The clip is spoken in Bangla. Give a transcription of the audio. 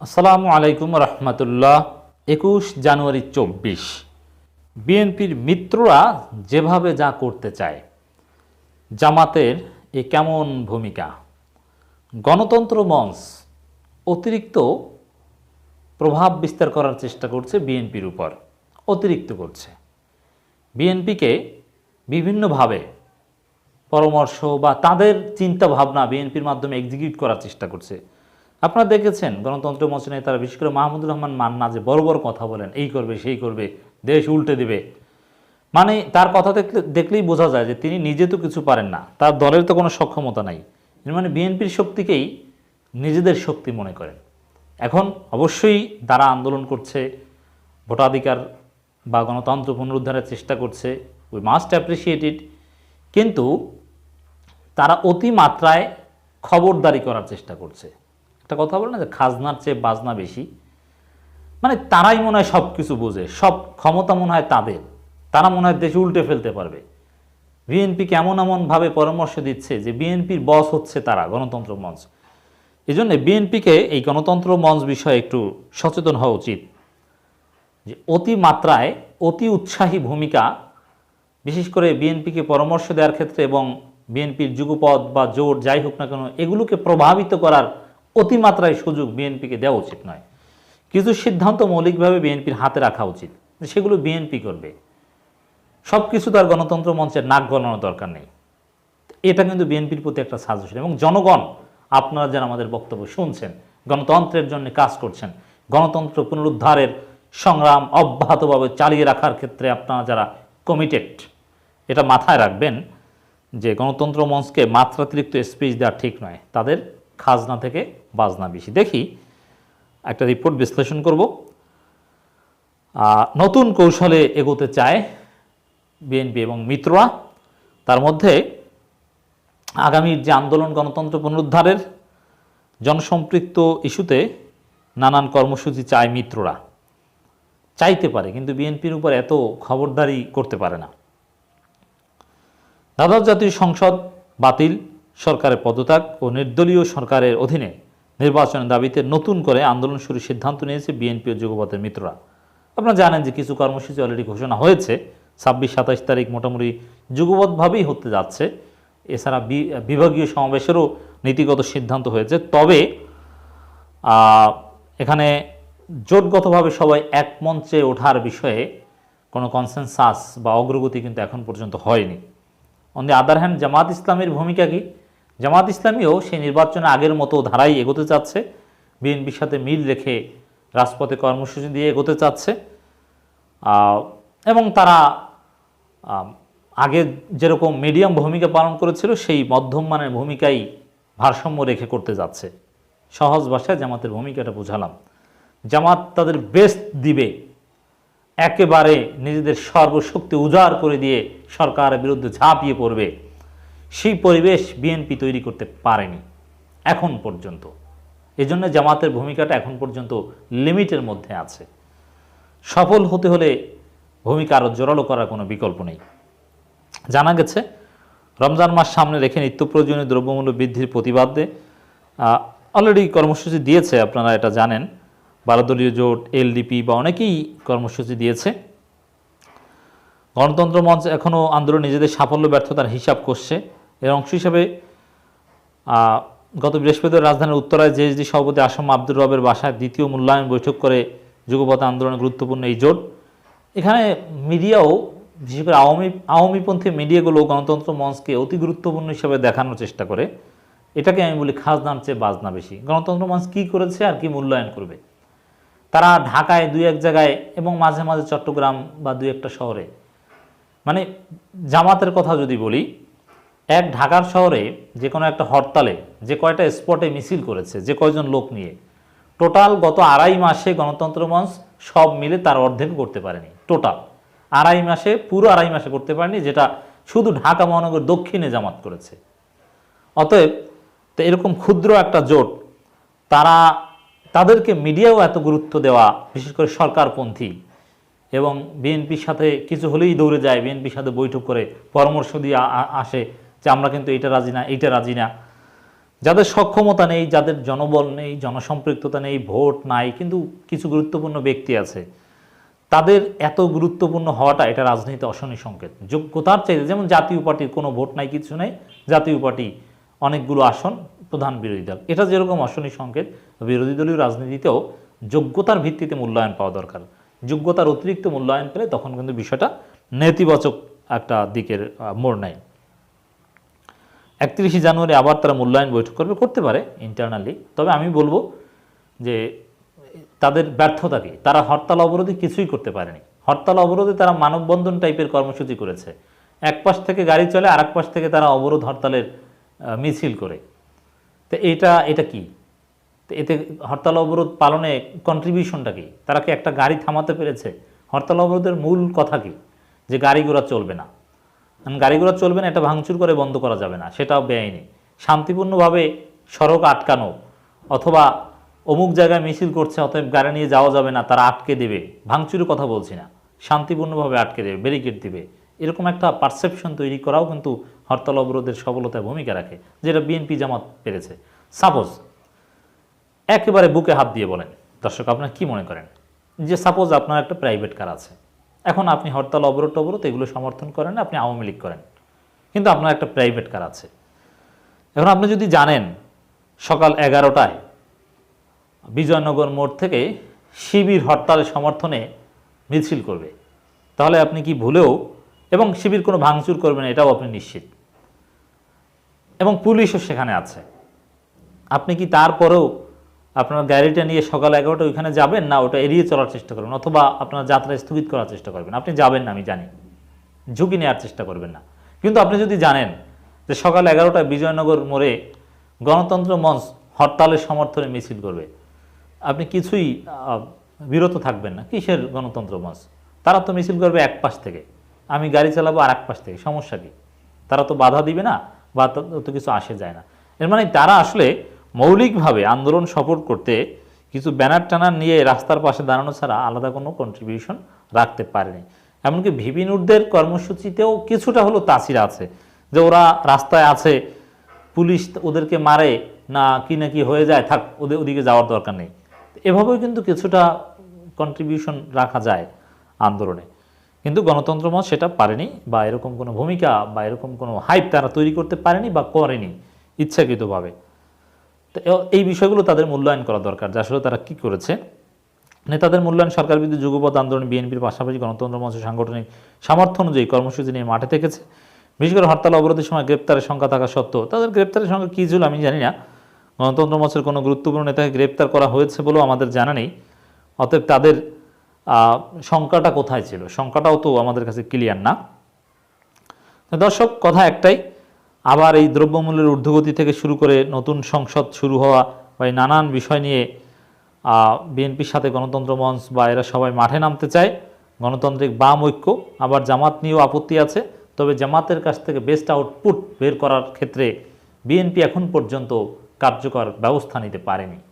আসসালামু আলাইকুম রহমতুল্লাহ, একুশ জানুয়ারি চব্বিশ। বিএনপির মিত্ররা যেভাবে যা করতে চায়, জামাতের এ কেমন ভূমিকা? গণতন্ত্র মঞ্চ অতিরিক্ত প্রভাব বিস্তার করার চেষ্টা করছে বিএনপির উপর, অতিরিক্ত করছে। বিএনপিকে বিভিন্নভাবে পরামর্শ বা তাদের চিন্তা ভাবনা বিএনপির মাধ্যমে এক্সিকিউট করার চেষ্টা করছে। আপনারা দেখেছেন, গণতন্ত্র মঞ্চ নেতারা, বিশেষ করে মাহমুদুর রহমান মান্না যে বড় বড় কথা বলেন, এই করবে, সেই করবে, দেশ উল্টে দেবে। মানে তার কথা দেখলে দেখলেই বোঝা যায় যে তিনি নিজে তো কিছু পারেন না, তার দলের তো কোনো সক্ষমতা নাই। মানে বিএনপির শক্তিকেই নিজেদের শক্তি মনে করেন। এখন অবশ্যই তারা আন্দোলন করছে, ভোটাধিকার বা গণতন্ত্র পুনরুদ্ধারের চেষ্টা করছে উই মাস্ট অ্যাপ্রিসিয়েট ইট কিন্তু তারা অতি মাত্রায় খবরদারি করার চেষ্টা করছে। একটা কথা বলে না যে খাজনার চেয়ে বাজনা বেশি? মানে তারাই মনে হয় সব কিছু বোঝে, সব ক্ষমতা মনে হয় তাদের। তারা মনে হয় দেশে উল্টে ফেলতে পারবে। বিএনপি কেমন এমনভাবে পরামর্শ দিচ্ছে যে বিএনপির বস হচ্ছে তারা, গণতন্ত্র মঞ্চ। এই জন্য বিএনপিকে এই গণতন্ত্র মঞ্চ বিষয়ে একটু সচেতন হওয়া উচিত। যে অতি মাত্রায় অতি উৎসাহী ভূমিকা, বিশেষ করে বিএনপিকে পরামর্শ দেওয়ার ক্ষেত্রে এবং বিএনপির যুগপদ বা জোট যাই হোক না কেন, এগুলোকে প্রভাবিত করার অতিমাত্রায় সুযোগ বিএনপিকে দেওয়া উচিত নয়। কিছু সিদ্ধান্ত মৌলিকভাবে বিএনপির হাতে রাখা উচিত সেগুলো বিএনপি করবে। সব কিছু তার গণতন্ত্র মঞ্চের নাক গলানোর দরকার নেই। এটা কিন্তু বিএনপির প্রতি একটা সাজেশন এবং জনগণ, আপনারা যারা আমাদের বক্তব্য শুনছেন, গণতন্ত্রের জন্য কাজ করছেন, গণতন্ত্র পুনরুদ্ধারের সংগ্রাম অব্যাহতভাবে চালিয়ে রাখার ক্ষেত্রে আপনারা যারা কমিটেড এটা মাথায় রাখবেন যে গণতন্ত্র মঞ্চকে মাত্রাতিরিক্ত স্পিচ দেওয়া ঠিক নয়। তাদের খাজনা থেকে বাজনা বেশি। দেখি, একটা রিপোর্ট বিশ্লেষণ করব। নতুন কৌশলে এগোতে চায় বিএনপি এবং মিত্ররা। তার মধ্যে আগামীর যে আন্দোলন গণতন্ত্র পুনরুদ্ধারের জনসম্পৃক্ত ইস্যুতে নানান কর্মসূচি চায় মিত্ররা। চাইতে পারে, কিন্তু বিএনপির উপর এত খবরদারি করতে পারে না। দ্বাদশ জাতীয় সংসদ বাতিল। সরকারের পদত্যাগ ও নির্দলীয় সরকারের অধীনে নির্বাচনের দাবিতে নতুন করে আন্দোলন শুরুর সিদ্ধান্ত নিয়েছে বিএনপি ও যুগপথের মিত্ররা। আপনারা জানেন যে কিছু কর্মসূচি অলরেডি ঘোষণা হয়েছে। ছাব্বিশ সাতাশ তারিখ মোটামুটি যুগবদ্ধভাবেই হতে যাচ্ছে। এছাড়া বিভাগীয় সমাবেশেরও নীতিগত সিদ্ধান্ত হয়েছে। তবে এখানে জোটগতভাবে সবাই এক মঞ্চে ওঠার বিষয়ে কোনো কনসেনসাস বা অগ্রগতি কিন্তু এখন পর্যন্ত হয়নি। অন দি আদার হ্যান্ড জামাত ইসলামের ভূমিকা কি? জামাত ইসলামীও সেই নির্বাচনে আগের মতো ধারাই এগোতে চাচ্ছে। বিএনপির সাথে মিল রেখে রাজপথে কর্মসূচি দিয়ে এগোতে চাচ্ছে। এবং তারা আগে যেরকম মিডিয়াম ভূমিকা পালন করেছিল, সেই মধ্যম মানের ভূমিকাই ভারসাম্য রেখে করতে যাচ্ছে। সহজ ভাষায় জামাতের ভূমিকাটা বোঝালাম। জামাত তাদের বেস্ট দিবে। একেবারে নিজেদের সর্বশক্তি উজাড় করে দিয়ে সরকারের বিরুদ্ধে ঝাঁপিয়ে পড়বে। সেই পরিবেশ বিএনপি তৈরি করতে পারেনি এখন পর্যন্ত। এজন্য জামাতের ভূমিকাটা এখন পর্যন্ত লিমিটের মধ্যে আছে। সফল হতে হলে ভূমিকা আরও জোরালো করার কোনো বিকল্প নেই। জানা গেছে, রমজান মাস সামনে রেখে নিত্য প্রয়োজনীয় দ্রব্যমূল্য বৃদ্ধির প্রতিবাদে অলরেডি কর্মসূচি দিয়েছে, আপনারা এটা জানেন। বারোদলীয় জোট, এলডিপি বা অনেকেই কর্মসূচি দিয়েছে। গণতন্ত্র মঞ্চ এখনও আন্দোলন নিজেদের সাফল্য, ব্যর্থতার হিসাব করছে। এর অংশ হিসাবে গত বৃহস্পতিবার রাজধানীর উত্তরায় জেএসডি সভাপতি আসম আব্দুর রবের বাসায় দ্বিতীয় মূল্যায়ন বৈঠক করে যুগপথ আন্দোলনের গুরুত্বপূর্ণ এই জোট, এখানে মিডিয়াও, বিশেষ করে আওয়ামী, আওয়ামীপন্থী মিডিয়াগুলো গণতন্ত্র মঞ্চকে অতি গুরুত্বপূর্ণ হিসেবে দেখানোর চেষ্টা করে। এটাকে আমি বলি খাস খাজনার চেয়ে বাজনা বেশি। গণতন্ত্র মঞ্চ কী করেছে আর কি মূল্যায়ন করবে? তারা ঢাকায় দুই এক জায়গায় এবং মাঝে মাঝে চট্টগ্রাম বা দুই একটা শহরে। মানে জামাতের কথা যদি বলি এক ঢাকার শহরে যে কোনো একটা হরতালে যে কয়টা স্পটে মিছিল করেছে, যে কয়জন লোক নিয়ে, টোটাল গত আড়াই মাসে গণতন্ত্র মঞ্চ সব মিলে তার অর্ধেক করতে পারেনি, টোটাল। আড়াই মাসে, পুরো আড়াই মাসে করতে পারেনি, যেটা শুধু ঢাকা মহানগর দক্ষিণে জামাত করেছে। অতএব, তো এরকম ক্ষুদ্র একটা জোট, তারা তাদেরকে মিডিয়াও এত গুরুত্ব দেওয়া, বিশেষ করে সরকারপন্থী এবং বিএনপির সাথে কিছু হলেই দৌড়ে যায়, বিএনপির সাথে বৈঠক করে পরামর্শ দিয়ে আসে যে আমরা কিন্তু এটা রাজি না, এইটা রাজি না। যাদের সক্ষমতা নেই, যাদের জনবল নেই, জনসম্পৃক্ততা নেই, ভোট নাই, কিন্তু কিছু গুরুত্বপূর্ণ ব্যক্তি আছে, তাদের এত গুরুত্বপূর্ণ হওয়াটা এটা রাজনীতি অশনি সংকেত। যোগ্যতার চাইতে, যেমন জাতীয় পার্টির কোনো ভোট নাই, কিছু নাই, জাতীয় পার্টি অনেকগুলো আসন, প্রধান বিরোধী দল। এটা যেরকম অশনি সংকেত, বিরোধী দলীয় রাজনীতিতেও যোগ্যতার ভিত্তিতে মূল্যায়ন পাওয়া দরকার। যোগ্যতার অতিরিক্ত মূল্যায়ন পেলে তখন কিন্তু বিষয়টা নেতিবাচক একটা দিকের মোড় নেয়। একত্রিশে জানুয়ারি আবার তারা মূল্যায়ন বৈঠক করবে, করতে পারে ইন্টারনালি তবে আমি বলব যে তাদের ব্যর্থতা কি? তারা হরতাল অবরোধে কিছুই করতে পারেনি। হরতাল অবরোধে তারা মানববন্ধন টাইপের কর্মসূচি করেছে। এক পাশ থেকে গাড়ি চলে আর পাশ থেকে তারা অবরোধ হরতালের মিছিল করে। তো এটা এটা কি? তো এতে হরতাল অবরোধ পালনে কন্ট্রিবিউশনটা কি? তারা কি একটা গাড়ি থামাতে পেরেছে? হরতাল অবরোধের মূল কথা কি? যে গাড়ি ঘোড়া চলবে না। কারণ গাড়ি ঘোড়া চলবে না, এটা ভাঙচুর করে বন্ধ করা যাবে না, সেটাও বেআইনি। শান্তিপূর্ণভাবে সড়ক আটকানো অথবা অমুক জায়গায় মিছিল করছে, অতএব গাড়ি নিয়ে যাওয়া যাবে না, তারা আটকে দেবে। ভাঙচুরের কথা বলছি না, শান্তিপূর্ণভাবে আটকে দেবে ব্যারিকেড দিবে। এরকম একটা পারসেপশন তৈরি করাও কিন্তু হরতাল অবরোধের সফলতায় ভূমিকা রাখে, যেটা বিএনপি জামাত পেরেছে। সাপোজ একেবারে বুকে হাত দিয়ে বলেন, দর্শক আপনার কি মনে করেন? যে সাপোজ আপনার একটা প্রাইভেট কার আছে এখন আপনি হরতাল, অবরোধ অবরোধ এগুলো সমর্থন করেন, আপনি আওয়ামী লীগ করেন। কিন্তু আপনার একটা প্রাইভেট কার আছে। এখন আপনি যদি জানেন, সকাল এগারোটায় বিজয়নগর মোড় থেকে শিবির হরতালের সমর্থনে মিছিল করবে। তাহলে আপনি কি ভুলেও এবং শিবির কোনো ভাঙচুর করবে না, এটাও আপনি নিশ্চিত। এবং পুলিশও সেখানে আছে। আপনি কি তারপরেও আপনার গাড়িটা নিয়ে সকাল এগারোটা ওইখানে যাবেন, না, ওটা এড়িয়ে চলার চেষ্টা করবেন, অথবা আপনার যাত্রা স্থগিত করার চেষ্টা করবেন। আপনি যাবেন না, আমি জানি। ঝুঁকি নেওয়ার চেষ্টা করবেন না। কিন্তু আপনি যদি জানেন যে সকাল এগারোটায় বিজয়নগর মোড়ে গণতন্ত্র মঞ্চ হরতালের সমর্থনে মিছিল করবে, আপনি কিছুই বিরত থাকবেন না। কিসের গণতন্ত্র মঞ্চ? তারা তো মিছিল করবে এক পাশ থেকে। আমি গাড়ি চালাবো আর এক পাশ থেকে, সমস্যা কী? তারা তো বাধা দিবে না, বা তো কিছু আসে যায় না। এর মানে তারা আসলে মৌলিকভাবে আন্দোলন সপোর্ট করতে কিছু ব্যানার টানার নিয়ে রাস্তার পাশে দাঁড়ানো ছাড়া আলাদা কোনো কন্ট্রিবিউশন রাখতে পারেনি। এমনকি ভিপিনুরদের কর্মসূচিতেও কিছুটা হলো তাসির আছে যে ওরা রাস্তায় আছে, পুলিশ ওদেরকে মারে, না কি না কি হয়ে যায়, থাক ওদের ওদিকে যাওয়ার দরকার নেই। এভাবেও কিন্তু কিছুটা কন্ট্রিবিউশন রাখা যায় আন্দোলনে। কিন্তু গণতন্ত্র মত সেটা পারেনি বা এরকম কোনো ভূমিকা বা এরকম কোনো হাইপ তারা তৈরি করতে পারেনি বা করেনি ইচ্ছাকৃতভাবে। তো এই বিষয়গুলো তাদের মূল্যায়ন করা দরকার যে আসলে তারা কি করেছে। নেতাদের মূল্যায়ন সরকার বিরুদ্ধে যুগপথ আন্দোলন, বিএনপির পাশাপাশি গণতন্ত্র মঞ্চ সাংগঠনিক সামর্থ্য অনুযায়ী কর্মসূচি নিয়ে মাঠে থেকেছে। বিশেষ করে হরতাল, অবরোধের সময় গ্রেপ্তারের সংখ্যা থাকা সত্ত্বেও তাদের গ্রেপ্তারের সংখ্যা কী ছিল আমি জানি না। গণতন্ত্র মঞ্চের কোনো গুরুত্বপূর্ণ নেতাকে গ্রেপ্তার করা হয়েছে বলেও আমাদের জানা নেই। অতএব তাদের সংখ্যাটা কোথায় ছিল? সংখ্যাটাও তো আমাদের কাছে ক্লিয়ার না। দর্শক, কথা একটাই আবার এই দ্রব্যমূল্যের ঊর্ধ্বগতি থেকে শুরু করে নতুন সংসদ শুরু হওয়া বা নানান বিষয় নিয়ে বিএনপির সাথে গণতন্ত্র মঞ্চ বা এরা সবাই মাঠে নামতে চায়। গণতান্ত্রিক বাম ঐক্য, আবার জামাত নিয়েও আপত্তি আছে। তবে জামাতের কাছ থেকে বেস্ট আউটপুট বের করার ক্ষেত্রে বিএনপি এখন পর্যন্ত কার্যকর ব্যবস্থা নিতে পারেনি।